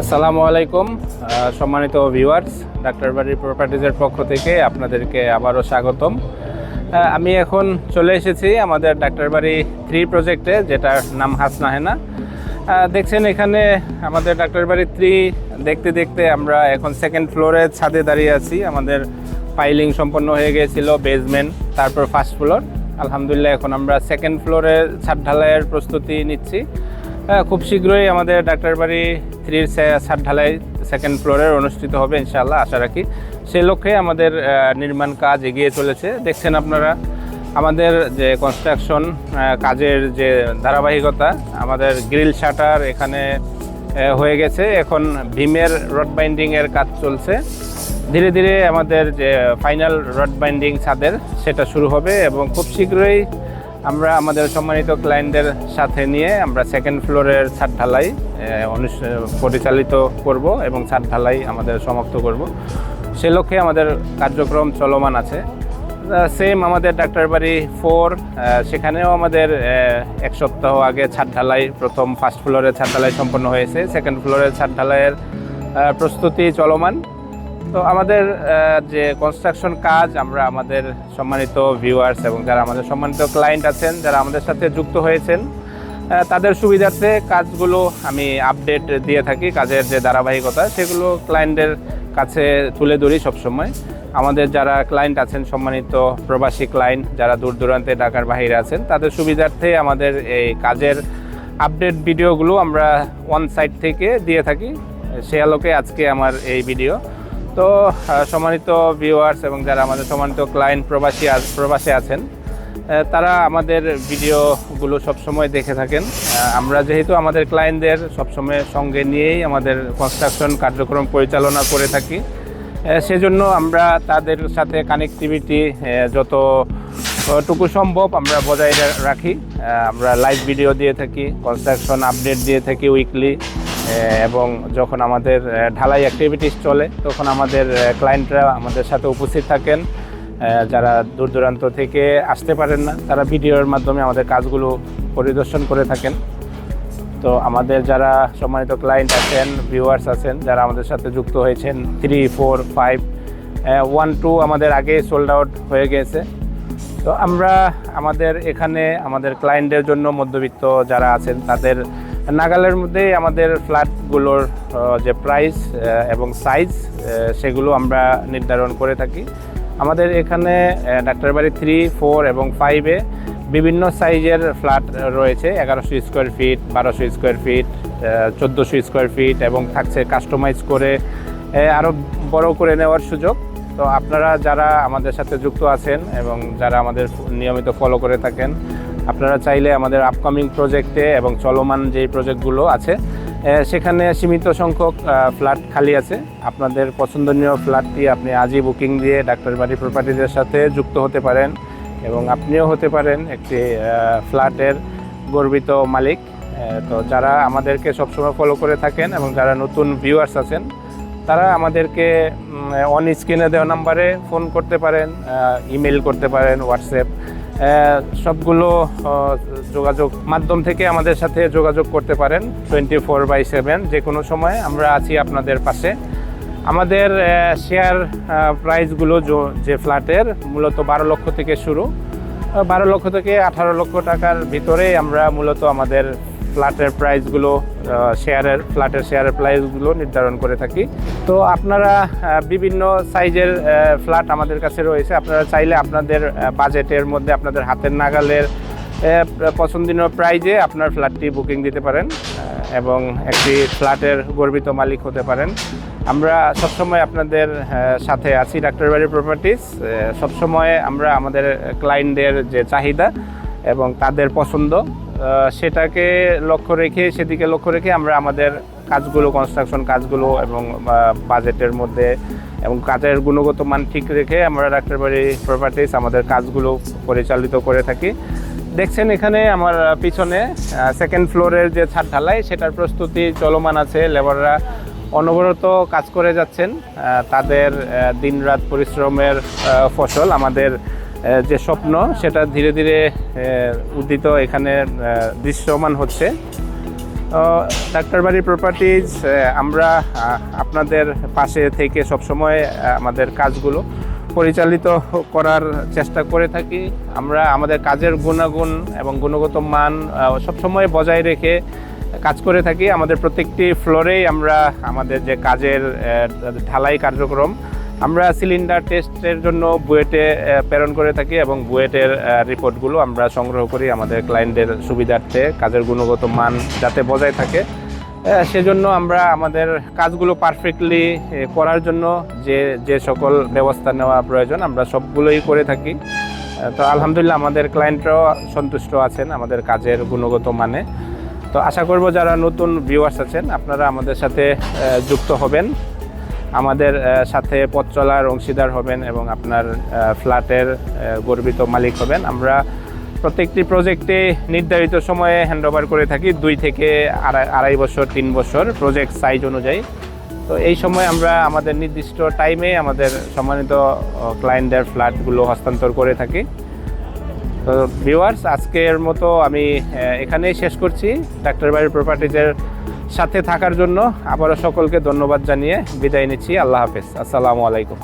আসসালামু আলাইকুম সম্মানিত ভিউয়ার্স ডাক্তার বাড়ির প্রপার্টিজের পক্ষ থেকে আপনাদেরকে আবারও স্বাগতম। আমি এখন চলে এসেছি আমাদের ডাক্তার বাড়ি থ্রি প্রজেক্টে যেটার নাম হাসনা হেনা। দেখছেন এখানে আমাদের ডাক্তার বাড়ি থ্রি দেখতে দেখতে আমরা এখন সেকেন্ড ফ্লোরে ছাদে দাঁড়িয়ে আছি। আমাদের ফাইলিং সম্পন্ন হয়ে গিয়েছিল বেসমেন্ট তারপর ফার্স্ট ফ্লোর আলহামদুলিল্লাহ, এখন আমরা সেকেন্ড ফ্লোরে ছাদ ঢালাইয়ের প্রস্তুতি নিচ্ছি। খুব শীঘ্রই আমাদের ডাক্তার বাড়ি থ্রির ছাদ ঢালাই সেকেন্ড ফ্লোরের অনুষ্ঠিত হবে ইনশাআল্লাহ, আশা রাখি। সেই লক্ষ্যে আমাদের নির্মাণ কাজ এগিয়ে চলেছে। দেখছেন আপনারা, আমাদের যে কনস্ট্রাকশন কাজের যে ধারাবাহিকতা, আমাদের গ্রিল শাটার এখানে হয়ে গেছে। এখন ভীমের রড বাইন্ডিংয়ের কাজ চলছে। ধীরে ধীরে আমাদের যে ফাইনাল রড বাইন্ডিং ছাদের, সেটা শুরু হবে এবং খুব শীঘ্রই আমরা আমাদের সম্মানিত ক্লায়েন্টদের সাথে নিয়ে আমরা সেকেন্ড ফ্লোরের ছাদ ঢালাই পরিচালিত করব এবং ছাদ ঢালাই আমাদের সমাপ্ত করব। সে লক্ষ্যে আমাদের কার্যক্রম চলমান আছে। সেম আমাদের ডাক্তার বাড়ি ফোর সেখানেও আমাদের এক সপ্তাহ আগে ছাদ ঢালাই, প্রথম ফার্স্ট ফ্লোরের ছাদ ঢালাই সম্পন্ন হয়েছে। সেকেন্ড ফ্লোরের ছাদ ঢালাইয়ের প্রস্তুতি চলমান। তো আমাদের যে কনস্ট্রাকশন কাজ, আমরা আমাদের সম্মানিত ভিউয়ার্স এবং যারা আমাদের সম্মানিত ক্লায়েন্ট আছেন, যারা আমাদের সাথে যুক্ত হয়েছেন তাদের সুবিধার্থে কাজগুলো আমি আপডেট দিয়ে থাকি, কাজের যে ধারাবাহিকতা, সেগুলো ক্লায়েন্টের কাছে তুলে ধরি সবসময়। আমাদের যারা ক্লায়েন্ট আছেন, সম্মানিত প্রবাসী ক্লায়েন্ট যারা দূর দূরান্তে ঢাকার বাইরে আছেন, তাদের সুবিধার্থে আমাদের এই কাজের আপডেট ভিডিওগুলো আমরা ওয়ান সাইড থেকে দিয়ে থাকি। সে আলোকে আজকে আমার এই ভিডিও তো সম্মানিত ভিউয়ার্স এবং যারা আমাদের সম্মানিত ক্লায়েন্ট প্রবাসী প্রবাসে আছেন তারা আমাদের ভিডিওগুলো সবসময় দেখে থাকেন। আমরা যেহেতু আমাদের ক্লায়েন্টদের সবসময় সঙ্গে নিয়েই আমাদের কনস্ট্রাকশন কার্যক্রম পরিচালনা করে থাকি। সেজন্য আমরা তাদের সাথে কানেক্টিভিটি যত টুকু সম্ভব আমরা বজায় রাখি। আমরা লাইভ ভিডিও দিয়ে থাকি কনস্ট্রাকশন আপডেট দিয়ে থাকি উইকলি এবং যখন আমাদের ঢালাই অ্যাক্টিভিটিস চলে, তখন আমাদের ক্লায়েন্টরা আমাদের সাথে উপস্থিত থাকেন। যারা দূর দূরান্ত থেকে আসতে পারেন না, তারা ভিডিওর মাধ্যমে আমাদের কাজগুলো পরিদর্শন করে থাকেন। তো আমাদের যারা সম্মানিত ক্লায়েন্ট আছেন ভিউয়ার্স আছেন, যারা আমাদের সাথে যুক্ত হয়েছেন three four five one two আমাদের আগে সোল্ড আউট হয়ে গেছে। তো আমরা আমাদের এখানে আমাদের ক্লায়েন্টদের জন্য মধ্যবিত্ত যারা আছেন, তাদের নাগালের মধ্যেই আমাদের ফ্ল্যাটগুলোর যে প্রাইস এবং সাইজ সেগুলো আমরা নির্ধারণ করে থাকি। আমাদের এখানে ডাক্তারবাড়ি থ্রি ফোর এবং ফাইভে বিভিন্ন সাইজের ফ্ল্যাট রয়েছে। এগারোশো স্কোয়ার ফিট বারোশো স্কোয়ার ফিট চোদ্দোশো স্কোয়ার ফিট এবং থাকছে কাস্টমাইজ করে আরও বড় করে নেওয়ার সুযোগ। তো আপনারা যারা আমাদের সাথে যুক্ত আছেন এবং যারা আমাদের নিয়মিত ফলো করে থাকেন, আপনারা চাইলে আমাদের আপকামিং প্রজেক্টে এবং চলমান যেই প্রজেক্টগুলো আছে সেখানে সীমিত সংখ্যক ফ্ল্যাট খালি আছে। আপনাদের পছন্দনীয় ফ্ল্যাটটি আপনি আজই বুকিং দিয়ে ডাক্তার বাড়ি প্রপার্টিদের সাথে যুক্ত হতে পারেন এবং আপনিও হতে পারেন একটি ফ্ল্যাটের গর্বিত মালিক। তো যারা আমাদেরকে সবসময় ফলো করে থাকেন এবং যারা নতুন ভিউয়ার্স আছেন, তারা আমাদেরকে অন স্ক্রিনে দেওয়া নাম্বারে ফোন করতে পারেন ইমেল করতে পারেন হোয়াটসঅ্যাপ সবগুলো যোগাযোগ মাধ্যম থেকে আমাদের সাথে যোগাযোগ করতে পারেন টোয়েন্টি ফোর বাই সেভেন যে কোনো সময়। আমরা আছি আপনাদের পাশে। আমাদের শেয়ার প্রাইসগুলো যো- ফ্ল্যাটের মূলত বারো লক্ষ থেকে শুরু। বারো লক্ষ থেকে আঠারো লক্ষ টাকার ভিতরে আমরা মূলত আমাদের ফ্ল্যাটের প্রাইসগুলো শেয়ারের, ফ্ল্যাটের শেয়ারের প্রাইসগুলো নির্ধারণ করে থাকি। তো আপনারা বিভিন্ন সাইজের ফ্ল্যাট আমাদের কাছে রয়েছে। আপনারা চাইলে আপনাদের বাজেটের মধ্যে আপনাদের হাতের নাগালের পছন্দনীয় প্রাইজে আপনার ফ্ল্যাটটি বুকিং দিতে পারেন এবং একটি ফ্ল্যাটের গর্বিত মালিক হতে পারেন। আমরা সবসময় আপনাদের সাথে আছি ডাক্তার বাড়ি প্রপার্টিস সবসময় আমরা আমাদের ক্লায়েন্টদের যে চাহিদা এবং তাদের পছন্দ সেটাকে লক্ষ্য রেখে, সেদিকে লক্ষ্য রেখে আমরা আমাদের কাজগুলো কনস্ট্রাকশন কাজগুলো এবং বাজেটের মধ্যে এবং কাজের গুণগত মান ঠিক রেখে আমরা ডাক্তার বাড়ি প্রপার্টিস আমাদের কাজগুলো পরিচালিত করে থাকি। দেখছেন এখানে আমার পিছনে সেকেন্ড ফ্লোরের যে ছাদ ঢালাই, সেটার প্রস্তুতি চলমান আছে লেবাররা অনবরত কাজ করে যাচ্ছেন। তাদের দিনরাত পরিশ্রমের ফসল আমাদের যে স্বপ্ন, সেটা ধীরে ধীরে উদ্দিত এখানে দৃশ্যমান হচ্ছে। ডাক্তারবাড়ি প্রপার্টিজ আমরা আপনাদের পাশে থেকে সবসময় আমাদের কাজগুলো পরিচালিত করার চেষ্টা করে থাকি। আমরা আমাদের কাজের গুণাগুণ এবং গুণগত মান সবসময় বজায় রেখে কাজ করে থাকি। আমাদের প্রত্যেকটি ফ্লোরেই আমরা আমাদের যে কাজের ঢালাই কার্যক্রম আমরা সিলিন্ডার টেস্টের জন্য বুয়েটে প্রেরণ করে থাকি এবং বুয়েটের রিপোর্টগুলো আমরা সংগ্রহ করি আমাদের ক্লায়েন্টের সুবিধার্থে, কাজের গুণগত মান যাতে বজায় থাকে। সেজন্য আমরা আমাদের কাজগুলো পারফেক্টলি করার জন্য যে যে সকল ব্যবস্থা নেওয়া প্রয়োজন আমরা সবগুলোই করে থাকি। তো আলহামদুলিল্লাহ আমাদের ক্লায়েন্টরাও সন্তুষ্ট আছেন আমাদের কাজের গুণগত মানে। তো আশা করব যারা নতুন ভিউয়ার্স আছেন, আপনারা আমাদের সাথে যুক্ত হবেন। আমাদের সাথে পথ চলার অংশীদার হবেন এবং আপনার ফ্ল্যাটের গর্বিত মালিক হবেন। আমরা প্রত্যেকটি প্রজেক্টে নির্ধারিত সময়ে হ্যান্ডওভার করে থাকি, দুই থেকে আড়াই বছর, তিন বছর প্রজেক্ট সাইজ অনুযায়ী। তো এই সময় আমরা আমাদের নির্দিষ্ট টাইমে আমাদের সম্মানিত ক্লায়েন্টদের ফ্ল্যাটগুলো হস্তান্তর করে থাকি। তো ভিউয়ার্স আজকের মতো আমি এখানেই শেষ করছি। ডাক্তার বাড়ির প্রপার্টিজের সাথে থাকার জন্য আবারও সকলকে ধন্যবাদ জানিয়ে বিদায় নিচ্ছি। আল্লাহ হাফেজ। আসসালামু আলাইকুম।